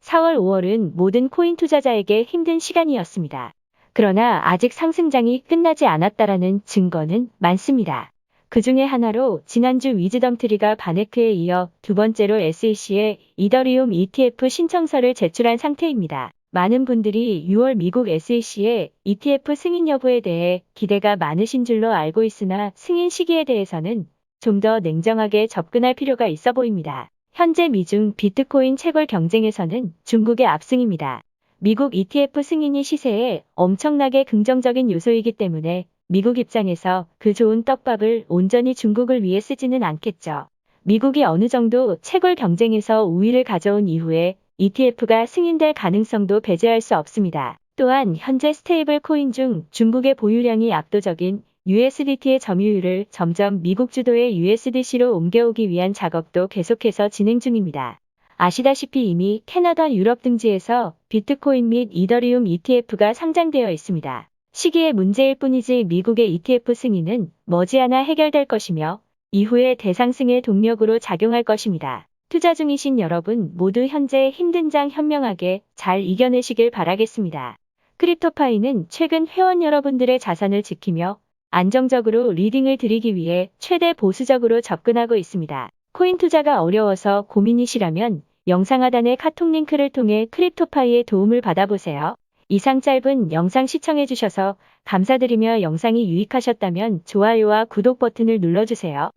4월, 5월은 모든 코인 투자자에게 힘든 시간이었습니다. 그러나 아직 상승장이 끝나지 않았다라는 증거는 많습니다. 그 중에 하나로 지난주 위즈덤 트리가 바네크에 이어 두 번째로 SEC에 이더리움 ETF 신청서를 제출한 상태입니다. 많은 분들이 6월 미국 SEC의 ETF 승인 여부에 대해 기대가 많으신 줄로 알고 있으나 승인 시기에 대해서는 좀 더 냉정하게 접근할 필요가 있어 보입니다. 현재 미중 비트코인 채굴 경쟁에서는 중국의 압승입니다. 미국 ETF 승인이 시세에 엄청나게 긍정적인 요소이기 때문에 미국 입장에서 그 좋은 떡밥을 온전히 중국을 위해 쓰지는 않겠죠. 미국이 어느 정도 채굴 경쟁에서 우위를 가져온 이후에 ETF가 승인될 가능성도 배제할 수 없습니다. 또한 현재 스테이블 코인 중 중국의 보유량이 압도적인 USDT의 점유율을 점점 미국 주도의 USDC로 옮겨오기 위한 작업도 계속해서 진행 중입니다. 아시다시피 이미 캐나다 유럽 등지에서 비트코인 및 이더리움 ETF가 상장되어 있습니다. 시기의 문제일 뿐이지 미국의 ETF 승인은 머지않아 해결될 것이며 이후에 대상승의 동력으로 작용할 것입니다. 투자 중이신 여러분 모두 현재 힘든 장 현명하게 잘 이겨내시길 바라겠습니다. 크립토파이는 최근 회원 여러분들의 자산을 지키며 안정적으로 리딩을 드리기 위해 최대 보수적으로 접근하고 있습니다. 코인 투자가 어려워서 고민이시라면 영상 하단의 카톡 링크를 통해 크립토파이의 도움을 받아보세요. 이상 짧은 영상 시청해주셔서 감사드리며 영상이 유익하셨다면 좋아요와 구독 버튼을 눌러주세요.